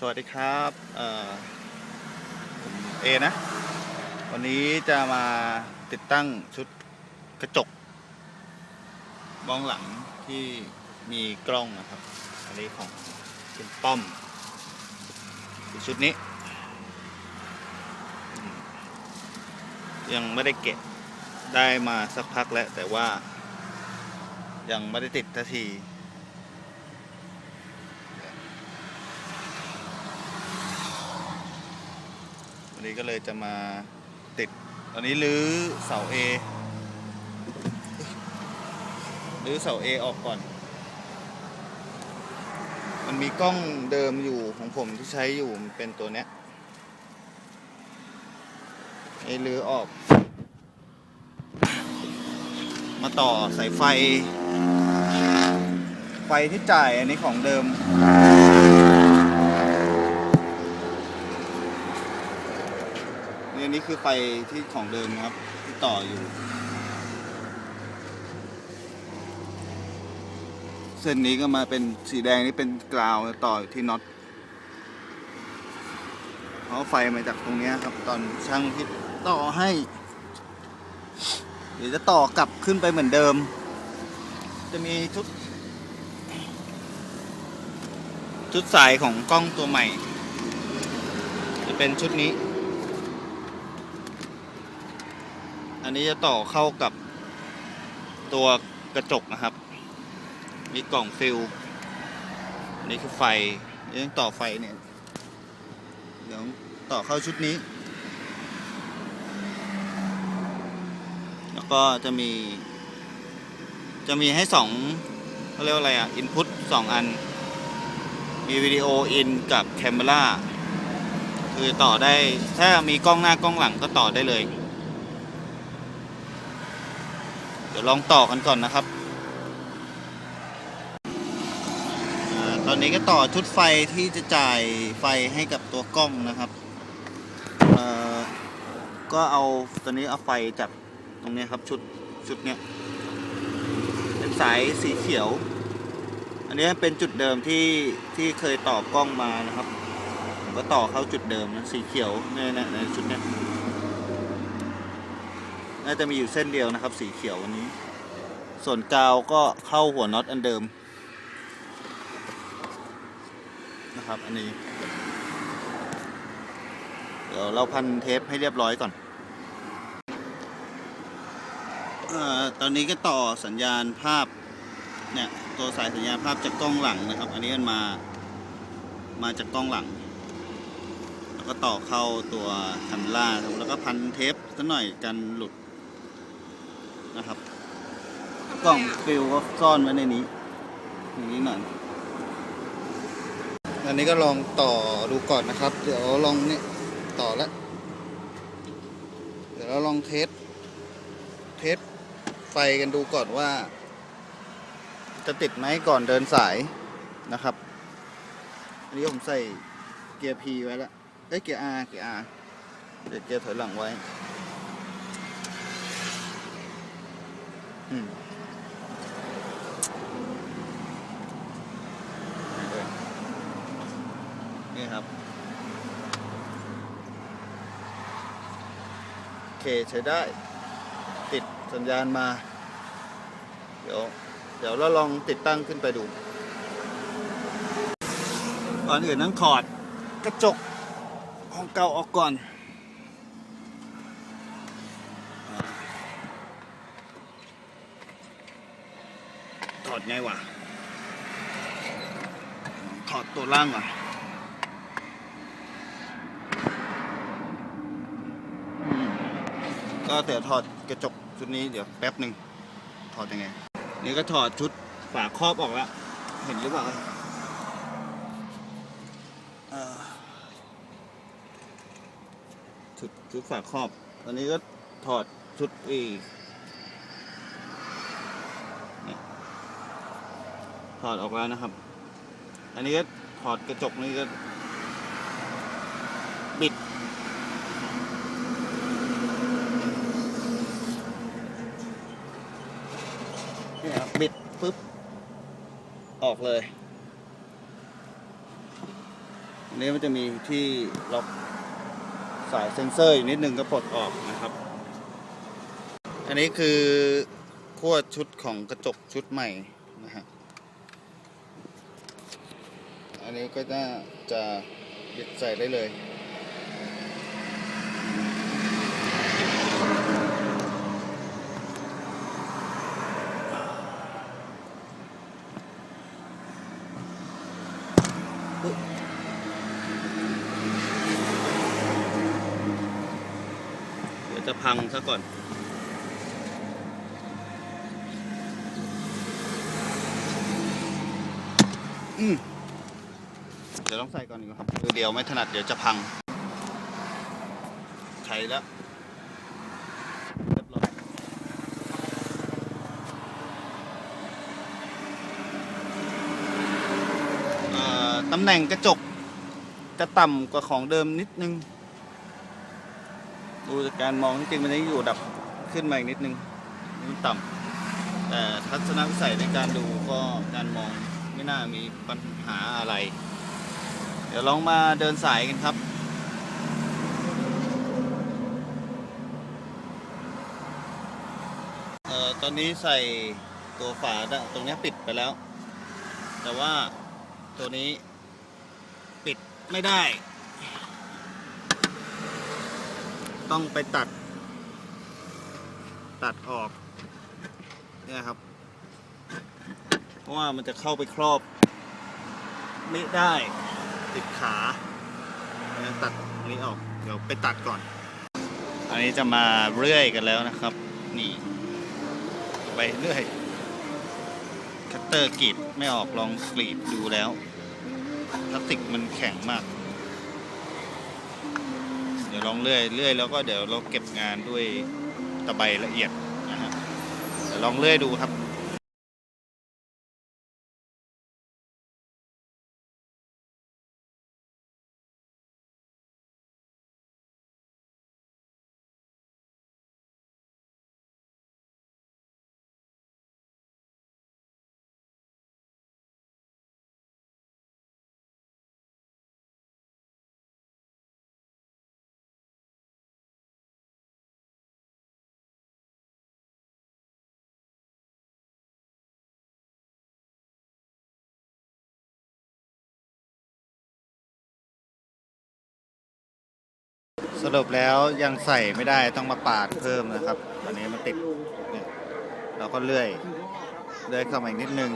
สวัสดีครับเอ่อผมเอนะ วันนี้จะมาติดตั้งชุดกระจกมองหลังที่มีกล้องนะครับ อันนี้ของคุณป้อม ชุดนี้ ยังไม่ได้เก็บได้มาสักพักแล้ว แต่ว่ายังไม่ได้ติดทันที วันนี้ก็เลยจะมาติด ตอนนี้รื้อเสา A รื้อเสา A ออกก่อน มันมีกล้องเดิมอยู่ของผมที่ใช้อยู่มันเป็นตัวเนี้ยไอ้รื้อออก มาต่อสายไฟ ไฟที่จ่ายอันนี้ของเดิม นี่อันนี้คือไฟที่ของเดิมครับ ที่ต่ออยู่ เส้นนี้ก็มาเป็นสีแดงนี่เป็นกราวต่ออยู่ที่น็อตเพราะไฟมาจากตรงนี้ครับ ตอนช่างที่ต่อให้ เดี๋ยวจะต่อกลับขึ้นไปเหมือนเดิม จะมีชุดชุดสายของกล้องตัวใหม่ จะเป็นชุดนี้ อันนี้จะต่อเข้ากับตัวกระจกนะครับ มีกล่องฟิลนนี้คือไฟเดี๋ยวต้องต่อไฟเนี่ย เดี๋ยวต่อเข้าชุดนี้ แล้วก็จะมี จะมีให้สองเขาเรียกว่าอะไรอะ อินพุตสองอัน มีวิดีโออินกับแคมเมราคือต่อได้ ถ้ามีกล้องหน้ากล้องหลังก็ต่อได้เลย เดี๋ยวลองต่อกันก่อนนะครับอตอนนี้ก็ต่อชุดไฟที่จะจ่ายไฟให้กับตัวกล้องนะครับก็เอาตอนนี้เอาไฟจากตรงนี้ครับชุดชุดเนี้ยเป็นสายสีเขียว อันนี้เป็นจุดเดิมที่ที่เคยต่อกล้องมานะครับผมก็ต่อเข้าจุดเดิมนะสีเขียวในในในชุดเนี้ย น่าจะมีอยู่เส้นเดียวนะครับ สีเขียววันนี้ ส่วนกาวก็เข้าหัวน็อตอันเดิมนะครับอันนี้เดี๋ยวเราพันเทปให้เรียบร้อยก่อนอตอนนี้ก็ต่อสัญญาณภาพเนี่ยตัวสายสัญญาณภาพจากกล้องหลังนะครับ อันนี้มันมามาจากกล้องหลัง แล้วก็ต่อเข้าตัวคันล่าแล้วก็พันเทปสักหน่อยกันหลุด นะครับ กล่องฟิลก็ซ่อนไว้ในนี้อย่างนี้หน่อยอันนี้ก็ลองต่อดูก่อนนะครับ เดี๋ยวลองเนี่ยต่อแล้วเดี๋ยวเราลองเทสเทสไฟกันดูก่อนว่า จะติดไหมก่อนเดินสายนะครับ อันนี้ผมใส่เกียร์ P ไว้แล้วเอ้ยเกียร์ R เกียร์ R เดี๋ยวเกียร์ถอยหลังไว้ อืม นี่ครับ โอเคใช้ได้ ติดสัญญาณมา เดี๋ยว เดี๋ยวเราลองติดตั้งขึ้นไปดูก่อนอื่นต้องถอดกระจกของเก่าออกก่อน ถอด ไงวะถอดตัวล่างก่อนก็เดี๋ยวถอดกระจกชุดนี้เดี๋ยวแป๊บหนึ่งถอดยังไง นี่ก็ถอดชุดฝาครอบออกแล้ว เห็นหรือเปล่าเอ่อชุดชุดฝาครอบ ตอนนี้ก็ถอดชุดอี ถอดออกแล้วนะครับ อันนี้ก็ถอดกระจกนี่ก็บิด นี่ครับบิดปุ๊บ ออกเลย อันนี้มันจะมีที่ล็อกสายเซ็นเซอร์อยู่นิดนึงก็ปลดออกนะครับ อันนี้คือขั้วชุดของกระจกชุดใหม่นะฮะ อันนี้ก็น่าจะยึดใส่ได้เลย เดี๋ยวจะพังซะก่อนอืม เดี๋ยวต้องใส่ก่อนดีกว่าครับคือเดียวไม่ถนัดเดี๋ยวจะพังใช้แล้วเรียบร้อยตำแหน่งกระจกจะต่ำกว่าของเดิมนิดนึง ดูจากการมองจริงมันจะอยู่ดับขึ้นมาอีกนิดนึงมันต่ำแต่ทัศนวิสัยในการดูก็การมองไม่น่ามีปัญหาอะไร เดี๋ยวลองมาเดินสายกันครับ เอ่อ ตอนนี้ใส่ตัวฝาตรงนี้ปิดไปแล้ว แต่ว่าตัวนี้ปิดไม่ได้ ต้องไปตัด ตัดออก เนี่ยครับ เพราะว่ามันจะเข้าไปครอบ ไม่ได้ ติดขาเนี่ยตัดอันนี้ออก เดี๋ยวไปตัดก่อน อันนี้จะมาเรื่อยกันแล้วนะครับ นี่ ไปเรื่อย คัตเตอร์กรีดไม่ออกลองกรีดดูแล้วพลาสติกมันแข็งมาก เดี๋ยวลองเลื่อยเลื่อยแล้วก็เดี๋ยวเราเก็บงานด้วยตะไบละเอียดนะฮะเดี๋ยวลองเลื่อยดูครับ สรุปแล้วยังใส่ไม่ได้ต้องมาปาดเพิ่มนะครับ อันนี้มันติดเนี่ยเราก็เลื่อยเลื่อยเข้ามาอีกนิดนึง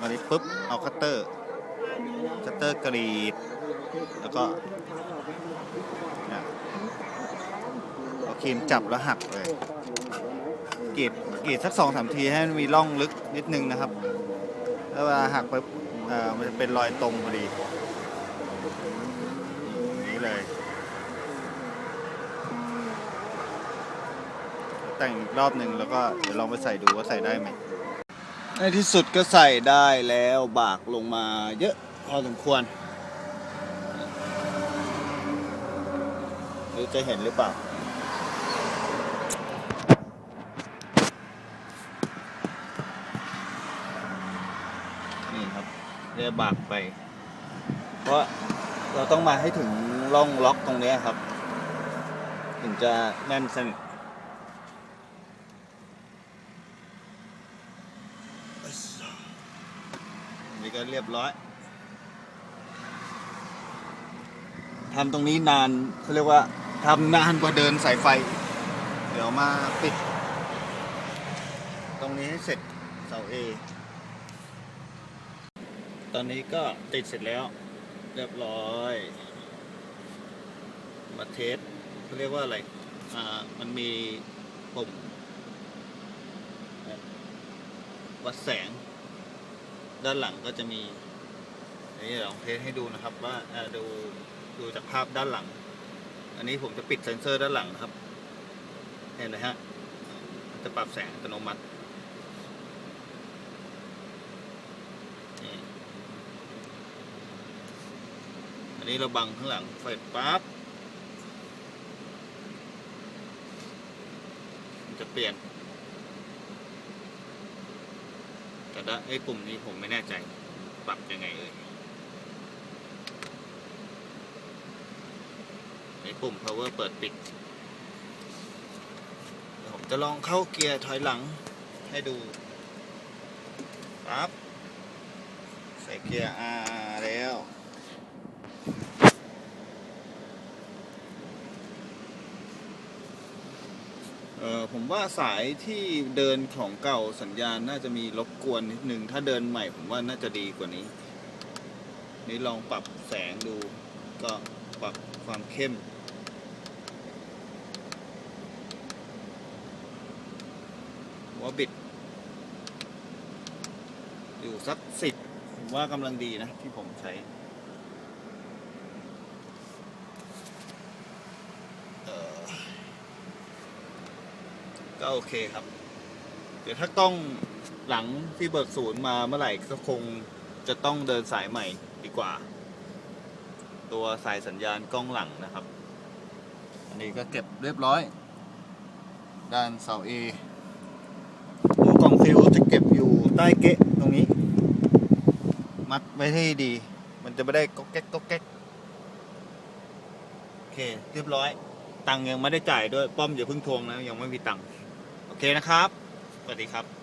อันนี้ปุ๊บเอาคัตเตอร์คัตเตอร์กรีด แล้วก็เนี่ยเอาครีมจับแล้วหักเลยกรีดกรีดสักสองสามทีให้มันมีร่องลึกนิดนึงนะครับ แล้วเวลาหักไปอ่อมันจะเป็นรอยตรงพอดีอย่างนี้เลย แต่งอีกรอบหนึ่งแล้วก็เดี๋ยวลองไปใส่ดูว่าใส่ได้ไหมในที่สุดก็ใส่ได้แล้วบากลงมาเยอะพอสมควร หรือจะเห็นหรือเปล่า นี่ครับเรียบากไป เพราะเราต้องมาให้ถึงร่องล็อกตรงนี้ครับ ถึงจะแน่นสนิท นี่ก็เรียบร้อยทำตรงนี้นานเขาเรียกว่าทำนานกว่าเดินสายไฟ เดี๋ยวมาปิด ตรงนี้ให้เสร็จเสาเอตอนนี้ก็ติดเสร็จแล้ว เรียบร้อย มาเทสเขาเรียกว่าอะไรอ่ามันมีปุ่มวัดแสง ด้านหลังก็จะมีนนี้เดี๋ยวลองเทสให้ดูนะครับ ว่าดูดูจากภาพด้านหลัง อันนี้ผมจะปิดเซ็นเซอร์ด้านหลังนะครับ เห็นไหมฮะมันจะปรับแสงอัตโนมัติอันนี้เราบังข้างหลังเปิดปั๊บมันจะเปลี่ยน แต่ละไอ้ปุ่มนี้ผมไม่แน่ใจปรับยังไงเอ่ยไอ้ปุ่ม power เปิดปิดผมจะลองเข้าเกียร์ถอยหลังให้ดูปั๊บใส่เกียร์ R แล้ว เออผมว่าสายที่เดินของเก่าสัญญาณน่าจะมีรบกวนนิดนึง ถ้าเดินใหม่ผมว่าน่าจะดีกว่านี้ นี่ลองปรับแสงดู ก็ปรับความเข้ม ว่าบิด อยู่สักสิบผมว่ากำลังดีนะที่ผมใช้ เอ่อ ก็โอเคครับ เดี๋ยวถ้ากล้องหลังที่เบิกศูนย์มาเมื่อไหร่ก็คงจะต้องเดินสายใหม่ดีกว่า ตัวสายสัญญาณกล้องหลังนะครับ อันนี้ก็เก็บเรียบร้อย ด้านเสา A ตัวกล่องฟิวจะเก็บอยู่ใต้เกะตรงนี้ มัดไว้ให้ดี มันจะไม่ได้ก๊อกแก๊กก๊อกแก๊กโอเค เรียบร้อย ตังค์ยังไม่ได้จ่ายด้วย ป้อมอย่าเพิ่งทวงนะ ยังไม่มีตังค์ เคนะครับ สวัสดีครับ